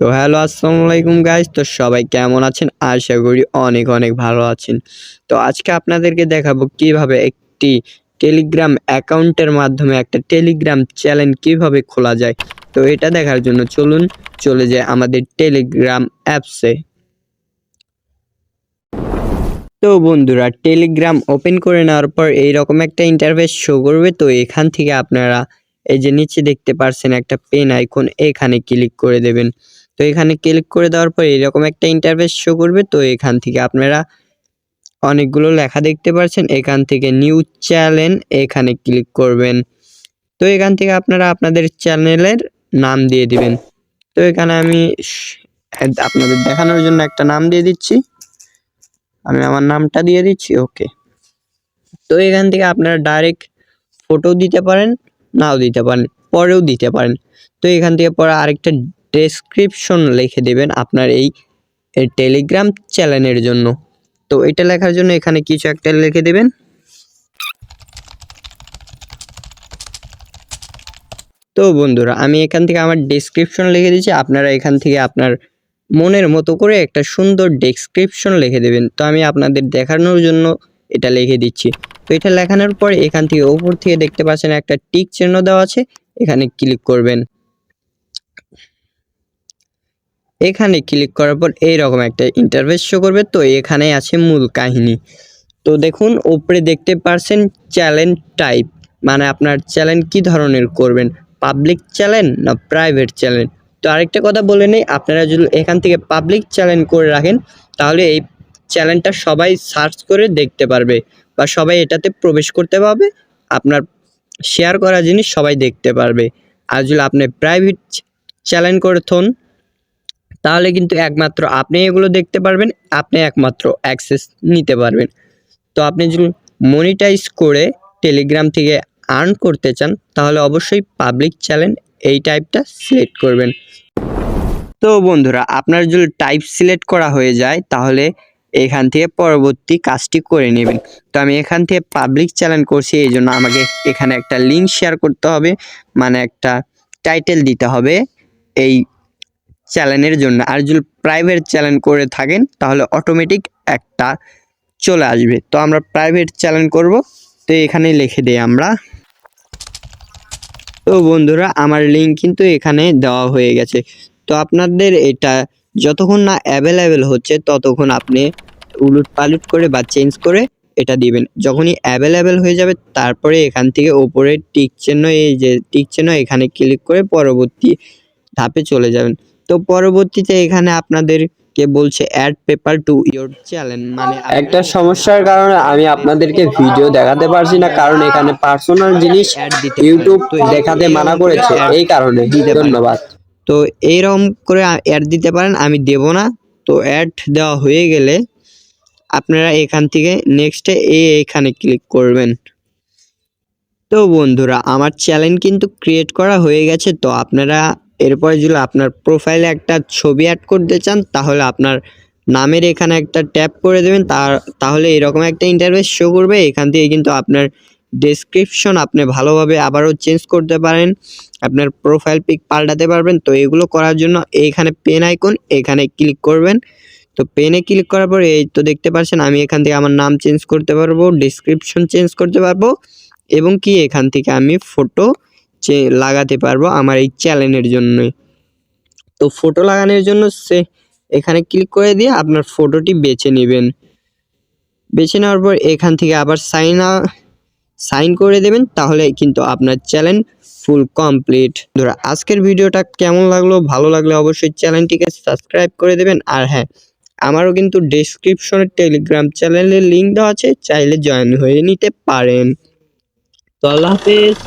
তো হ্যালো আসসালামু আলাইকুম গাইস তো সবাই কেমন আছেন? আশা করি অনেক অনেক ভালো আছেন। তো আজকে আপনাদেরকে দেখাবো কীভাবে একটি টেলিগ্রাম অ্যাকাউন্টের মাধ্যমে একটা টেলিগ্রাম চ্যানেল কীভাবে খোলা যায়। তো এটা দেখার জন্য চলুন, চলে যায় আমাদের টেলিগ্রাম অ্যাপসে তো বন্ধুরা টেলিগ্রাম ওপেন করে নেওয়ার পর এইরকম একটা ইন্টারফেস শো করবে। তো এখান থেকে আপনারা এই যে নিচে দেখতে পারছেন একটা পেন আইকন এখানে ক্লিক করে দেবেন। তো এখানে ক্লিক করে দেওয়ার পর এরকম একটা ইন্টারফেস শো করবে। তো এখান থেকে আপনারা অনেকগুলো লেখা দেখতে পাচ্ছেন এখান থেকে নিউ চ্যানেল এখানে ক্লিক করবেন। তো এখান থেকে আপনারা আপনাদের চ্যানেলের নাম দিয়ে দিবেন। তো এখানে আমি আপনাদের দেখানোর জন্য একটা নাম দিয়ে দিচ্ছি। আমি আমার নামটা দিয়ে দিচ্ছি ওকে তো এখান থেকে আপনারা ডাইরেক্ট ফটো দিতে পারেন, নাও দিতে পারেন, পরেও দিতে পারেন। তো এখান থেকে পরে আরেকটা ডেসক্রিপশন লিখে দেবেন আপনার এই টেলিগ্রাম চ্যানেলের জন্য। তো এটা লেখার জন্য এখানে কিছু একটা লিখে দেবেন। তো বন্ধুরা, আমি এখান থেকে আমার ডেসক্রিপশন লিখে দিচ্ছি। আপনারা এখান থেকে আপনার মনের মতো করে একটা সুন্দর ডেসক্রিপশন লিখে দেবেন। তো আমি আপনাদের দেখানোর জন্য এটা লিখে দিচ্ছি। তো এটা লেখানোর পর এখান থেকে উপর থেকে দেখতে পাচ্ছেন একটা টিক চিহ্ন দেওয়া আছে। এখানে ক্লিক করবেন। এখানে ক্লিক করার পর এইরকম একটা ইন্টারফেস শো করবে। তো এখানে আছে মূল কাহিনী। তো দেখুন ওপরে দেখতে পারছেন চ্যালেঞ্জ টাইপ মানে আপনার চ্যালেঞ্জ কি ধরনের করবেন? পাবলিক চ্যানেল না প্রাইভেট চ্যানেল তো আরেকটা কথা বলে নেই, আপনারা যদি এখান থেকে পাবলিক চ্যানেল করে রাখেন, তাহলে এই চ্যানেলটা সবাই সার্চ করে দেখতে পারবে বা সবাই এটাতে প্রবেশ করতে পারবে, আপনার শেয়ার করা জিনিস সবাই দেখতে পারবে। আর যদি আপনি প্রাইভেট চ্যানেল করে থন তাহলে কিন্তু একমাত্র আপনি এগুলো দেখতে পারবেন, আপনি একমাত্র অ্যাক্সেস নিতে পারবেন। তো আপনি যদি মনিটাইজ করে টেলিগ্রাম থেকে আর্ন করতে চান, তাহলে অবশ্যই পাবলিক চ্যানেল এই টাইপটা সিলেক্ট করবেন। তো বন্ধুরা, আপনার যদি টাইপ সিলেক্ট করা হয়ে যায়, তাহলে এখান থেকে পরবর্তী কাজটি করে নেবেন। তো আমি এখান থেকে পাবলিক চ্যানেল করছি, এই জন্য আমাকে এখানে একটা লিঙ্ক শেয়ার করতে হবে। মানে একটা টাইটেল দিতে হবে, এই চ্যানেলের জন্য। আর যদি প্রাইভেট চ্যানেল করে থাকেন, তাহলে অটোমেটিক একটা চলে আসবে। তো আমরা প্রাইভেট চ্যানেল করব। তো এখানে লিখে দিই আমরা। তো বন্ধুরা, আমার লিঙ্ক কিন্তু এখানে দেওয়া হয়ে গেছে। তো আপনাদের এটা যতক্ষণ না অ্যাভেলেবেল হচ্ছে, ততক্ষণ আপনি উলুট পালুট করে বা চেঞ্জ করে এটা দিবেন। যখনই অ্যাভেলেবেল হয়ে যাবে, তারপরে এখান থেকে ওপরে টিক চিহ্ন, এই যে টিক চিহ্ন, এখানে ক্লিক করে পরবর্তী ধাপে চলে যাবেন। তো পরবর্তীতে এখানে আপনাদেরকে বলছে add paper to your channel মানে একটা সমস্যার কারণে আমি আপনাদেরকে ভিডিও দেখাতে পারছি না কারণ এখানে পার্সোনাল জিনিস অ্যাড দিতে ইউটিউব তো দেখাতে মানা করেছে এই কারণে। ধন্যবাদ। তো এইরকম করে অ্যাড দিতে পারেন আমি দেব না। তো অ্যাড দেওয়া হয়ে গেলে আপনারা এখান থেকে নেক্সটে এ এখানে ক্লিক করবেন। তো বন্ধুরা আমার চ্যানেল কিন্তু ক্রিয়েট করা হয়ে গেছে তো আপনারা এরপরে যদি আপনার প্রোফাইলে একটা ছবি অ্যাড করতে চান, তাহলে আপনার নামের এখানে একটা ট্যাপ করে দেবেন। তার তাহলে এরকম একটা ইন্টারভেস শো করবে। এখান থেকে কিন্তু আপনার ডেসক্রিপশন আপনি ভালোভাবে আবারও চেঞ্জ করতে পারেন। আপনার প্রোফাইল পিক পাল্টাতে পারবেন। তো এগুলো করার জন্য এইখানে পেন আইকন এখানে ক্লিক করবেন। তো পেনে ক্লিক করার পরে এই তো দেখতে পাচ্ছেন, আমি এখান থেকে আমার নাম চেঞ্জ করতে পারব ডিসক্রিপশন চেঞ্জ করতে পারব এবং কি এখান থেকে আমি ফটো লাগাতে পারব আমার এই চ্যানেলের জন্যই। তো ফটো লাগানোর জন্য সে এখানে ক্লিক করে দিয়ে আপনার ফটোটি বেছে নেবেন। বেছে নেওয়ার পর এখান থেকে আবার সাইন সাইন করে দেবেন, তাহলে কিন্তু আপনার চ্যানেল ফুল কমপ্লিট ধরো আজকের ভিডিওটা কেমন লাগল? ভালো লাগলে অবশ্যই চ্যানেলটিকে সাবস্ক্রাইব করে দেবেন। আর হ্যাঁ আমারও কিন্তু ডেসক্রিপশনে টেলিগ্রাম চ্যানেলের লিঙ্ক দেওয়া আছে, চাইলে জয়েন হয়ে নিতে পারেন। তো আল্লাহ হাফেজ।